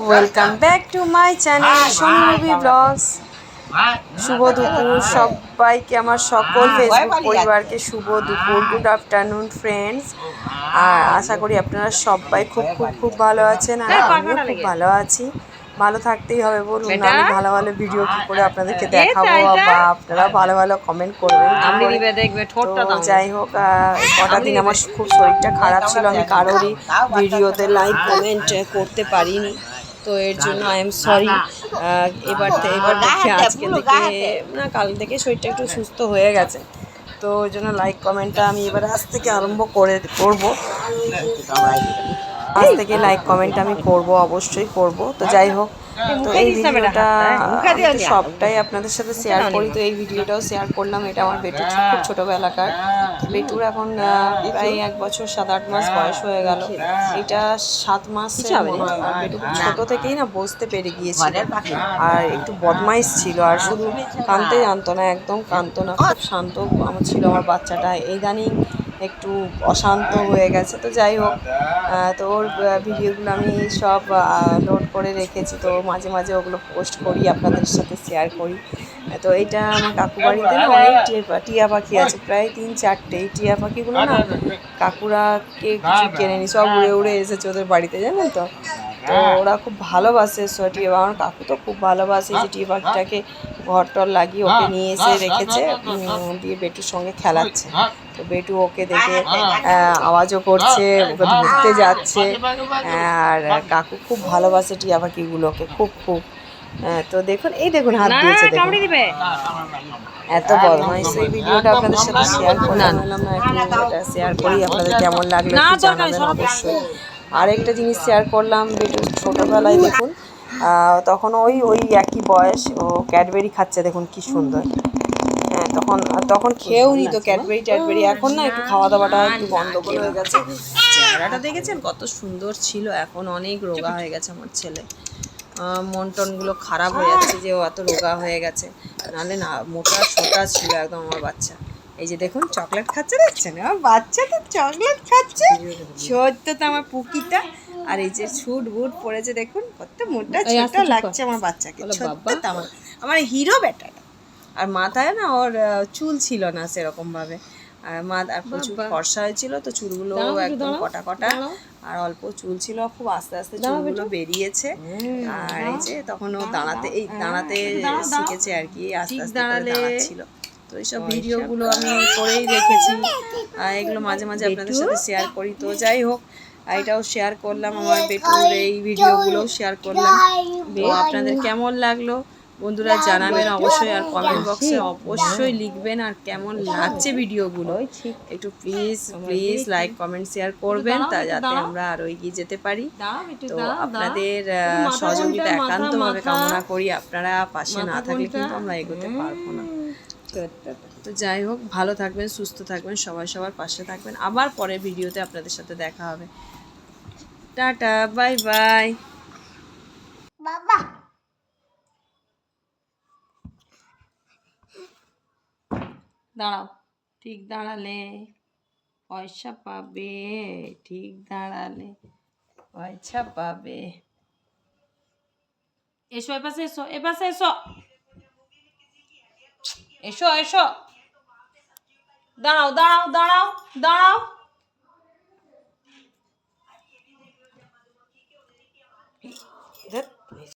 Welcome back to my channel Sonubi vlogs শুভ দুপুর সবাইকে আমার সকল ফেসবুক পরিবারকে শুভ দুপুর গুড আফটারনুন ফ্রেন্ডস আর আশা করি আপনারা সবাই খুব খুব খুব ভালো আছেন আর আমিও খুব ভালো আছি। ভালো থাকতেই হবে বলুন। আমি ভালো ভালো ভিডিও কি করে আপনাদেরকে দেখাবো বা আপনারা ভালো ভালো কমেন্ট করবেন। কি আপনি দিবে দেখবে ঠোঁটটা দাও। যাই হোক কটা দিন আমার খুব শরীরটা খারাপ ছিল আমি কারোরই ভিডিওতে লাইক কমেন্ট করতে পারিনি। তো এর জন্য আই এম সরি এবার এবার দেখি আজকে থেকে না কাল থেকে শরীরটা একটু সুস্থ হয়ে গেছে। তো ওই জন্য লাইক কমেন্টটা আমি এবার আজ থেকে আরম্ভ করে করব। আজ থেকে লাইক কমেন্ট আমি করব অবশ্যই করব। তো যাই হোক তো এই ভিডিওটা আমি সবটাই আপনাদের সাথে শেয়ার করি। তো এই ভিডিওটাও শেয়ার করলাম এটা আমার বেটুর খুব ছোটোবেলাকার বেটুর এখন প্রায় এক বছর সাত আট মাস বয়স হয়ে গেল। এটা সাত মাস বেটু ছোট থেকেই না বসতে পেরে গিয়েছিল। আর একটু বদমাইশ ছিল আর শুধু কানতে জানতো না একদম কানতো না খুব শান্ত আমার ছিল আমার বাচ্চাটা। ইদানিং একটু অশান্ত হয়ে গেছে। তো যাই হোক তো ওর ভিডিওগুলো আমি সব লোড করে রেখেছি। তো মাঝে মাঝে ওগুলো পোস্ট করি, আপনাদের সাথে শেয়ার করি। তো এটা আমার কাকু বাড়িতে না অনেক টিয়া- পাখি আছে। প্রায় তিন চারটে। এই টিয়া পাখিগুলো না কাকুরাকে কিছু কেনে নি সব উড়ে উড়ে এসেছে ওদের বাড়িতে, জানেন তো? তো ওরা খুব ভালোবাসে সো টিয়া আমার কাকু তো খুব ভালোবাসে যে টিয়া পাখিটাকে ঘর টর লাগিয়ে ওকে নিয়ে এসে রেখেছে দিয়ে বেটুর সঙ্গে খেলাচ্ছে। তো বেটু ওকে দেখে আওয়াজও করছে ওকে ধরতে যাচ্ছে। আর কাকু খুব ভালোবাসে টিয়া পাখিগুলোকে খুব খুব। তো দেখুন এই দেখুন হাত দিয়েছে দেখুন। কামড়ে দিবে। এত বদমাইশ এই ভিডিওটা আপনাদের সাথে শেয়ার করলাম। না একটু শেয়ার করি আপনাদের কেমন লাগল জানাবেন অবশ্যই। আরেকটা জিনিস শেয়ার করলাম, বেটু ছোটোবেলায় দেখুন তখন ওই ওই একই বয়স ও ক্যাডবেরি খাচ্ছে, দেখুন কি সুন্দর। হ্যাঁ তখন তখন খেয়েও নি তো ক্যাডবেরি ট্যাডবেরি, এখন না একটু খাওয়া দাওয়াটা একটু গন্ডগোল হয়ে গেছে। চেহারাটা দেখেছেন? কত সুন্দর ছিল, এখন অনেক রোগা হয়ে গেছে আমার ছেলে। মন টনগুলো খারাপ হয়ে যাচ্ছে যে ও এত রোগা হয়ে গেছে। নাহলে না মোটা সোটা ছিল একদম আমার বাচ্চা। এই যে দেখুন চকলেট খাচ্ছে দেখছেন? আমার বাচ্চা তো চকলেট খাচ্ছে। সত্য তো আমার পুকিটা। আর এই যে ছুট বুট পড়েছে দেখুন কত মোটা ছোট লাগছে আমার বাচ্চাকে। তো আমার আমার হিরো বেটাটা। আর মাথায় না ওর চুল ছিল না সেরকম ভাবে আর মা আর প্রচুর ফর্সা হয়েছিল তো চুলগুলো একদম কটা কটা আর অল্প চুল ছিল খুব আস্তে আস্তে চুলগুলো বেরিয়েছে। আর এই যে তখন ও দাঁড়াতে এই দাঁড়াতে শিখেছে আর কি আস্তে আস্তে করে দাঁড়াচ্ছিল। তো এইসব ভিডিওগুলো আমি করেই রেখেছি। আর এগুলো মাঝে মাঝে আপনাদের সাথে শেয়ার করি। তো যাই হোক এটাও শেয়ার করলাম আমার বেটুর এই ভিডিওগুলোও শেয়ার করলাম। তো আপনাদের কেমন লাগল? বন্ধুরা জানাবেন অবশ্যই আর কমেন্ট বক্সে অবশ্যই লিখবেন আর কেমন লাগছে ভিডিওগুলো। একটু please please like comment share করবেন তা যাতে আমরা আরও এগিয়ে যেতে পারি। তো আপনাদের সহযোগিতা একান্তভাবে কামনা করি। আপনারা পাশে না থাকলে কিন্তু আমরা এগোতে পারব না। তো যাই হোক ভালো থাকবেন সুস্থ থাকবেন সবাই সবার পাশে থাকবেন। আবার পরের ভিডিওতে আপনাদের সাথে দেখা হবে। Tata bye bye. দাঁড়াও ঠিক দাঁড়ালে পয়সা পাবে ঠিক দাঁড়ালে পয়সা পাবে। এসো এপাশে এসো এপাশে এসো। এসো এসো। দাঁড়াও দাঁড়াও দাঁড়াও দাঁড়াও। ধ্যাৎ,